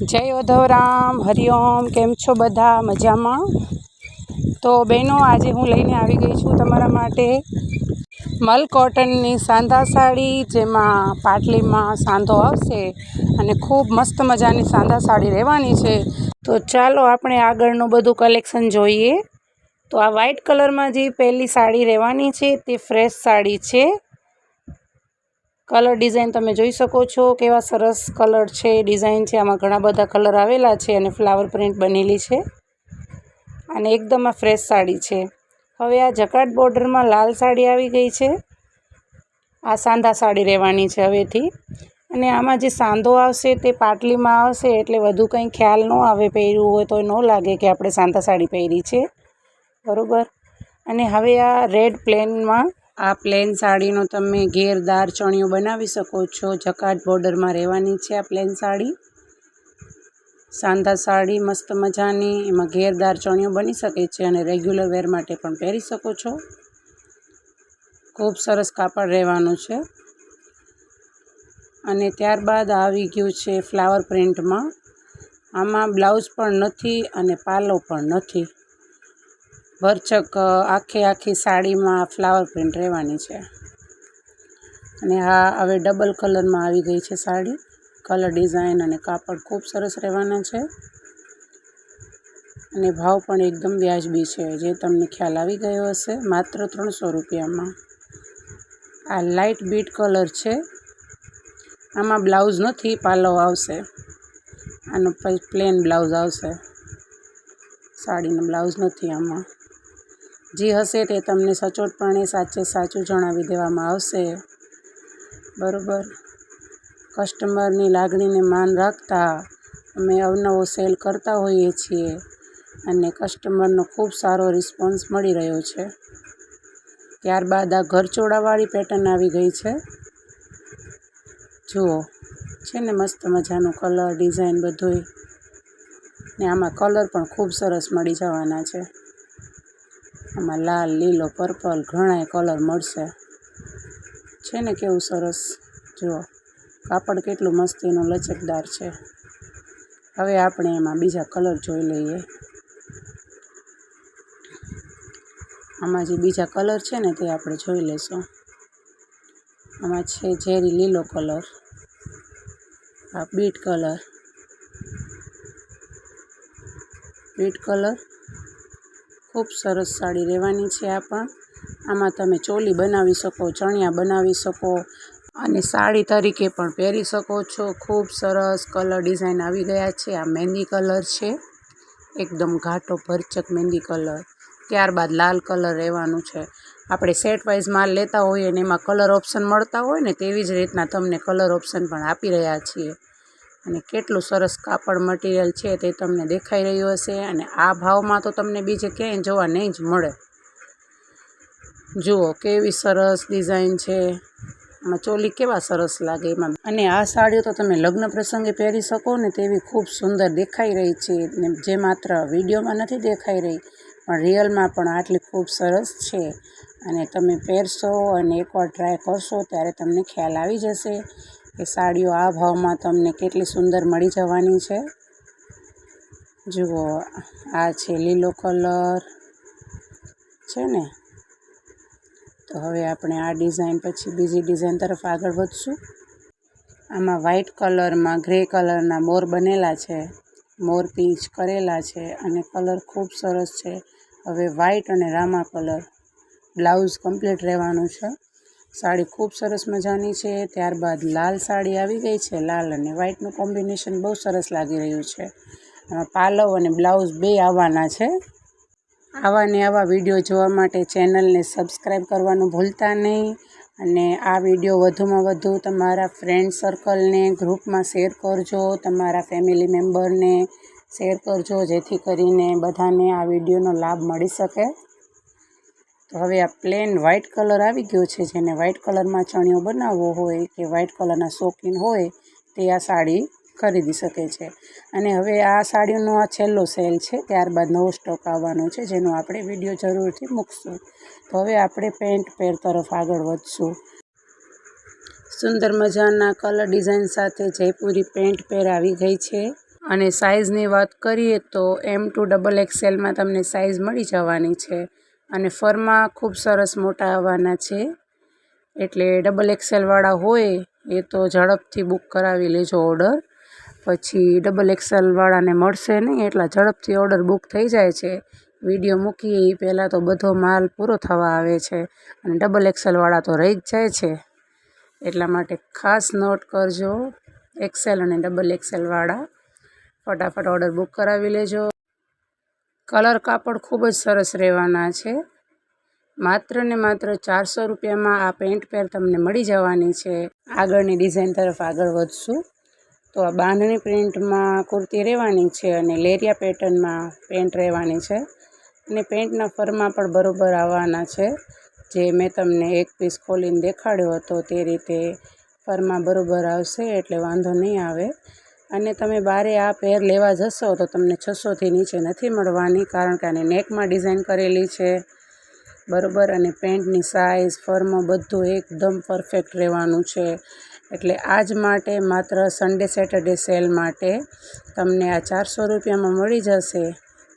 જય ઉધવરામ હરિઓમ કેમ છો બધા? મજામાં? તો બહેનો, આજે હું લઈને આવી ગઈ છું તમારા માટે મલ કોટનની સાંધા સાડી, જેમાં પાટલીમાં સાંધો આવશે અને ખૂબ મસ્ત મજાની સાંધા સાડી રહેવાની છે. તો ચાલો આપણે આગળનું બધું કલેક્શન જોઈએ. તો આ વ્હાઇટ કલરમાં જે પહેલી સાડી રહેવાની છે, તે ફ્રેશ સાડી છે. કલર ડિઝાઇન તમે જોઈ શકો છો કેવા સરસ કલર છે, ડિઝાઇન છે. આમાં ઘણા બધા કલર આવેલા છે અને ફ્લાવર પ્રિન્ટ બનેલી છે. અને એકદમ આ ફ્રેશ સાડી છે. હવે આ જકાટ બોર્ડરમાં લાલ સાડી આવી ગઈ છે. આ સાંધા સાડી રહેવાની છે હવેથી. અને આમાં જે સાંધો આવશે તે પાટલીમાં આવશે એટલે વધુ કંઈ ખ્યાલ ન આવે પહેર્યું હોય તો ન લાગે કે આપણે સાંધા સાડી પહેરી છે. બરાબર? અને હવે આ રેડ પ્લેનમાં આ પ્લેન સાડીનો તમે ઘેરદાર ચણિયો બનાવી શકો છો. જકાટ બોર્ડરમાં રહેવાની છે આ પ્લેન સાડી. સાંધા સાડી મસ્ત મજાની, એમાં ઘેરદાર ચણિયો બની શકે છે અને રેગ્યુલર વેર માટે પણ પહેરી શકો છો. ખૂબ સરસ કાપડ રહેવાનું છે. અને ત્યારબાદ આવી ગયું છે ફ્લાવર પ્રિન્ટમાં. આમાં બ્લાઉઝ પણ નથી અને પાલો પણ નથી. ભરચક આખી આખી સાડીમાં ફ્લાવર પ્રિન્ટ રહેવાની છે. અને આ હવે ડબલ કલરમાં આવી ગઈ છે સાડી. કલર ડિઝાઇન અને કાપડ ખૂબ સરસ રહેવાના છે. અને ભાવ પણ એકદમ વ્યાજબી છે, જે તમને ખ્યાલ આવી ગયો હશે, માત્ર ત્રણસો રૂપિયામાં. આ લાઇટ બીટ કલર છે. આમાં બ્લાઉઝ નથી, પાલવ આવશે. આનો પ્લેન બ્લાઉઝ આવશે. સાડીનો બ્લાઉઝ નથી આમાં. જે હશે તે તમને સચોટપણે સાચે સાચું જણાવી દેવામાં આવશે. બરાબર? કસ્ટમરની લાગણીને માન રાખતા અમે અવનવો સેલ કરતા હોઈએ છીએ અને કસ્ટમરનો ખૂબ સારો રિસ્પોન્સ મળી રહ્યો છે. ત્યારબાદ આ ઘરચોળાવાળી પેટર્ન આવી ગઈ છે. જુઓ, છે ને મસ્ત મજાનો કલર, ડિઝાઇન બધુંય. ને આમાં કલર પણ ખૂબ સરસ મળી જવાના છે. આમાં લાલ, લીલો, પર્પલ, ઘણાય કલર મળશે. છે ને કેવું સરસ? જુઓ, કાપડ કેટલું મસ્તીનું લચકદાર છે. હવે આપણે એમાં બીજા કલર જોઈ લઈએ. આમાં જે બીજા કલર છે ને તે આપણે જોઈ લઈશું. આમાં છે ઝેરી લીલો કલર, આ બીટ કલર. બીટ કલર ખૂબ સરસ સાડી રહેવાની છે આ પણ. આમાં તમે ચોલી બનાવી શકો, ચણિયા બનાવી શકો અને સાડી તરીકે પણ પહેરી શકો છો. ખૂબ સરસ કલર ડિઝાઇન આવી ગયા છે. આ મહેંદી કલર છે. એકદમ ઘાટો ભરચક મહેંદી કલર. ત્યારબાદ લાલ કલર રહેવાનું છે. આપણે સેટ વાઇઝ માલ લેતા હોઈએ અને એમાં કલર ઓપ્શન મળતા હોય ને તેવી જ રીતના તમને કલર ઓપ્શન પણ આપી રહ્યા છીએ. અને કેટલું સરસ કાપડ મટીરિયલ છે તે તમને દેખાઈ રહ્યું હશે અને આ ભાવમાં તો તમને બીજે ક્યાંય જોવા નહીં જ મળે. જુઓ કેવી સરસ ડિઝાઇન છે. આમાં ચોલી કેવા સરસ લાગે એમાં. અને આ સાડીઓ તો તમે લગ્ન પ્રસંગે પહેરી શકો ને તેવી ખૂબ સુંદર દેખાઈ રહી છે ને જે માત્ર વિડીયોમાં નથી દેખાઈ રહી, પણ રિયલમાં પણ આટલી ખૂબ સરસ છે. અને તમે પહેરશો અને એકવાર ટ્રાય કરશો ત્યારે તમને ખ્યાલ આવી જશે. કે સાડીઓ આ ભાવમાં તમને કેટલી સુંદર મળી જવાની છે. જુઓ, આ છે લીલો કલર છે ને? તો હવે આપણે આ ડિઝાઇન પછી બીજી ડિઝાઇન તરફ આગળ વધશું. આમાં વ્હાઇટ કલરમાં, ગ્રે કલરના મોર બનેલા છે. મોર પીચ કરેલા છે અને કલર ખૂબ સરસ છે. હવે વ્હાઇટ અને રામા કલર. બ્લાઉઝ કમ્પ્લીટ રહેવાનું છે. સાડી ખૂબ સરસ મજાની છે. ત્યારબાદ લાલ સાડી આવી ગઈ છે. લાલ અને વ્હાઇટનું કોમ્બિનેશન બહુ સરસ લાગી રહ્યું છે. પાલવ અને બ્લાઉઝ બે આવવાના છે. આવા ને આવા વીડિયો જોવા માટે ચેનલને સબસ્ક્રાઈબ કરવાનું ભૂલતા નહીં. અને આ વીડિયો વધુમાં વધુ તમારા ફ્રેન્ડ સર્કલને ગ્રુપમાં શેર કરજો. તમારા ફેમિલી મેમ્બરને શેર કરજો, જેથી કરીને બધાને આ વિડીયોનો લાભ મળી શકે. તો હવે આ પ્લેન વ્હાઇટ કલર આવી ગયો છે. જેને વ્હાઇટ કલરમાં ચણિયો બનાવવો હોય કે વ્હાઇટ કલરના શોખીન હોય તે આ સાડી ખરીદી શકે છે. અને હવે આ સાડીનો આ છેલ્લો સેલ છે. ત્યારબાદ નવો સ્ટોક આવવાનો છે, જેનો આપણે વીડિયો જરૂરથી મૂકશું. તો હવે આપણે પેન્ટ પેર તરફ આગળ વધશું. સુંદર મજાના કલર ડિઝાઇન સાથે જયપુરી પેન્ટ પેર આવી ગઈ છે. અને સાઇઝની વાત કરીએ તો એમ ટુ ડબલ એક્સેલમાં તમને સાઇઝ મળી જવાની છે. અને ફરમાં ખૂબ સરસ મોટા આવવાના છે. એટલે ડબલ એક્સેલવાળા હોય એ તો ઝડપથી બુક કરાવી લેજો ઓર્ડર પછી ડબલ એક્સેલવાળાને મળશે નહીં એટલા ઝડપથી ઓર્ડર બુક થઈ જાય છે. વીડિયો મૂકીએ એ પહેલાં તો બધો માલ પૂરો થવા આવે છે અને ડબલ એક્સેલવાળા તો રહી જ જાય છે. એટલા માટે ખાસ નોટ કરજો એક્સેલ અને ડબલ એક્સેલવાળા ફટાફટ ઓર્ડર બુક કરાવી લેજો. કલર કાપડ ખૂબ જ સરસ રહેવાના છે. માત્ર ને માત્ર ચારસો રૂપિયામાં આ પેન્ટ પેર તમને મળી જવાની છે. આગળની ડિઝાઇન તરફ આગળ વધશું. તો આ બાંધણી પ્રિન્ટમાં કુર્તી રહેવાની છે અને લેરિયા પેટર્નમાં પેન્ટ રહેવાની છે. અને પેન્ટના ફરમાં પણ બરોબર આવવાના છે. જે મેં તમને એક પીસ ખોલીને દેખાડ્યો હતો તે રીતે ફરમાં બરોબર આવશે એટલે વાંધો નહીં આવે. અને તમે બારે આ પેર લેવા જશો તો તમને છસોથી નીચે નથી મળવાની, કારણ કે આને નેકમાં ડિઝાઇન કરેલી છે. બરોબર? અને પેન્ટની સાઇઝ, ફર્મ બધું એકદમ પરફેક્ટ રહેવાનું છે. એટલે આજ માટે માત્ર સન્ડે, સેટરડે સેલ માટે તમને આ ચારસો રૂપિયામાં મળી જશે.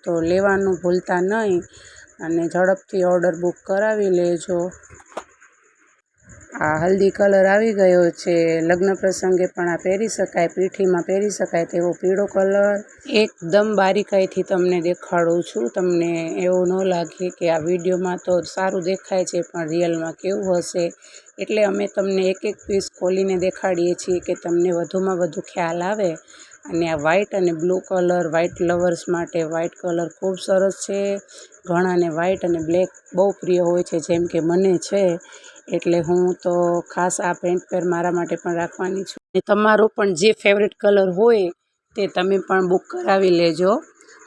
તો લેવાનું ભૂલતા નહીં અને ઝડપથી ઓર્ડર બુક કરાવી લેજો. આ હલ્દી કલર આવી ગયો છે. લગ્ન પ્રસંગે પણ આ પહેરી શકાય, પીઠીમાં પહેરી શકાય તેવો પીળો કલર. એકદમ બારીકાઈથી તમને દેખાડું છું. તમને એવું ન લાગે કે આ વિડીયોમાં તો સારું દેખાય છે, પણ રિયલમાં કેવું હશે? એટલે અમે તમને એક એક પીસ ખોલીને દેખાડીએ છીએ કે તમને વધુમાં વધુ ખ્યાલ આવે. અને આ વ્હાઇટ અને બ્લુ કલર વ્હાઇટ લવર્સ માટે વ્હાઇટ કલર ખૂબ સરસ છે. ઘણાને વ્હાઇટ અને બ્લેક બહુ પ્રિય હોય છે, જેમ કે મને છે. એટલે હું તો ખાસ આ પેન્ટ પેર મારા માટે પણ રાખવાની છું. અને તમારો પણ જે ફેવરેટ કલર હોય તે તમે પણ બુક કરાવી લેજો.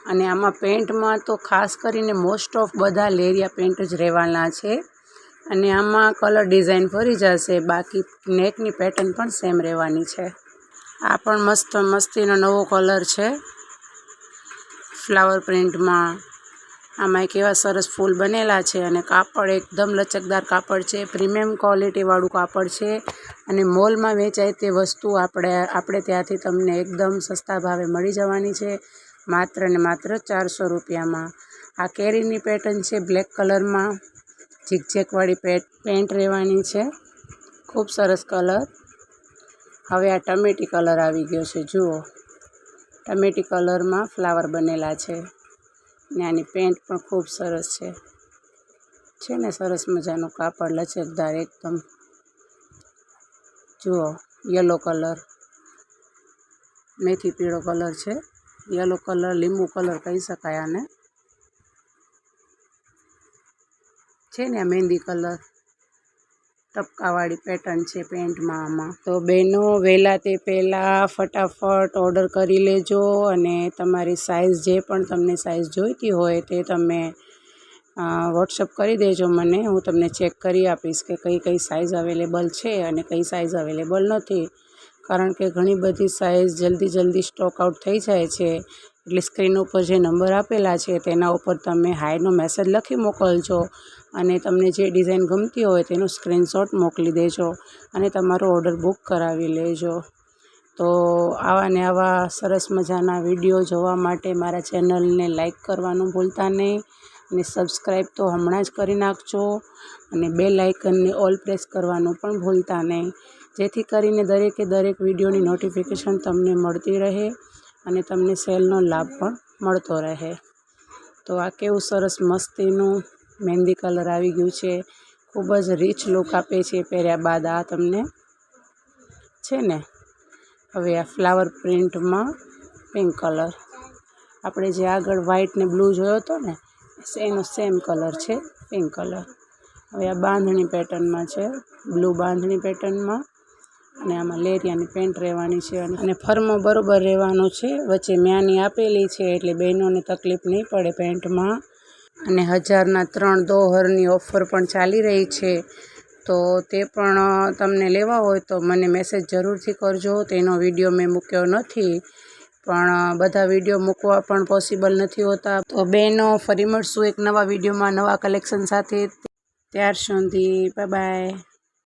અને આમાં પેન્ટમાં તો ખાસ કરીને મોસ્ટ ઓફ બધા લેરિયા પેન્ટ જ રહેવાના છે. અને આમાં કલર ડિઝાઇન ફરી જશે, બાકી નેકની પેટર્ન પણ સેમ રહેવાની છે. આ પણ મસ્ત, મસ્તીનો નવો કલર છે. ફ્લાવર પ્રિન્ટમાં. આમાં કેવા સરસ ફૂલ બનેલા છે અને કાપડ એકદમ લચકદાર કાપડ છે. પ્રીમિયમ ક્વોલિટીવાળું કાપડ છે અને મોલમાં વેચાય તે વસ્તુ આપણે આપણે ત્યાંથી તમને એકદમ સસ્તા ભાવે મળી જવાની છે. માત્ર ને માત્ર ચારસો રૂપિયામાં. આ કેરીની પેટર્ન છે બ્લેક કલરમાં. ઝીકઝેકવાળી પેટ, પેન્ટ રહેવાની છે. ખૂબ સરસ કલર. હવે આ ટમેટી કલર આવી ગયો છે, જુઓ. ટમેટી કલરમાં ફ્લાવર બનેલા છે ને આની પેન્ટ પણ ખૂબ સરસ છે. છે ને સરસ મજાનું કાપડ, લચકદાર એકદમ. જુઓ, યલો કલર. મેથી પીળો કલર છે. યલો કલર, લીંબુ કલર કહી શકાય આને. છે ને આ મહેંદી કલર. ટપકાવાળી પેટર્ન છે પેન્ટમાં આમાં. તો બહેનો વહેલા તે પહેલાં ફટાફટ ઓર્ડર કરી લેજો અને તમારી સાઇઝ જે પણ તમને સાઇઝ જોઈતી હોય તે તમે વોટ્સઅપ કરી દેજો મને. હું તમને ચેક કરી આપીશ કે કઈ કઈ સાઇઝ અવેલેબલ છે અને કઈ સાઇઝ અવેલેબલ નથી. કારણ કે ઘણી બધી સાઇઝ જલ્દી જલ્દી સ્ટોક આઉટ થઈ જાય છે. એટલે સ્ક્રીન ઉપર જે નંબર આપેલા છે, તેના ઉપર તમે હાયનો મેસેજ લખી મોકલજો અને તમને જે ડિઝાઇન ગમતી હોય તેનો સ્ક્રીનશોટ મોકલી દેજો અને તમારો ઓર્ડર બુક કરાવી લેજો. તો આવા ને આવા સરસ મજાના વીડિયો જોવા માટે મારા ચેનલને લાઇક કરવાનું ભૂલતા નહીં અને સબસ્ક્રાઈબ તો હમણાં જ કરી નાખજો અને બે લાઇકનને ઓલ પ્રેસ કરવાનું પણ ભૂલતા નહીં. જેથી કરીને દરેકે દરેક વિડીયોની નોટિફિકેશન તમને મળતી રહે. અને તમને સેલનો લાભ પણ મળતો રહે. તો આ કેવું સરસ મસ્તીનું મહેંદી કલર આવી ગયું છે. ખૂબ જ રીચ લુક આપે છે પહેર્યા બાદ આ તમને. છે ને? હવે આ ફ્લાવર પ્રિન્ટમાં પિંક કલર આપણે જે આગળ વ્હાઇટ ને બ્લુ જોયો હતો ને, એનો સેમ કલર છે પિંક કલર હવે આ બાંધણી પેટર્નમાં છે બ્લુ બાંધણી પેટર્નમાં અને આમાં લેરિયાની પેન્ટ રહેવાની છે અને ફર્મો બરોબર રહેવાનો છે. વચ્ચે મ્યાની આપેલી છે એટલે બહેનોને તકલીફ નહીં પડે પેન્ટમાં. અને હજારના ત્રણ દોહરની ઓફર પણ ચાલી રહી છે. તો તે પણ તમને લેવા હોય તો મને મેસેજ જરૂરથી કરજો. તેનો વીડિયો મેં મૂક્યો નથી. પણ બધા વીડિયો મૂકવા પણ પોસિબલ નથી હોતા. તો બહેનો, ફરી મળશું એક નવા વિડીયોમાં નવા કલેક્શન સાથે. ત્યાર સુધી બાય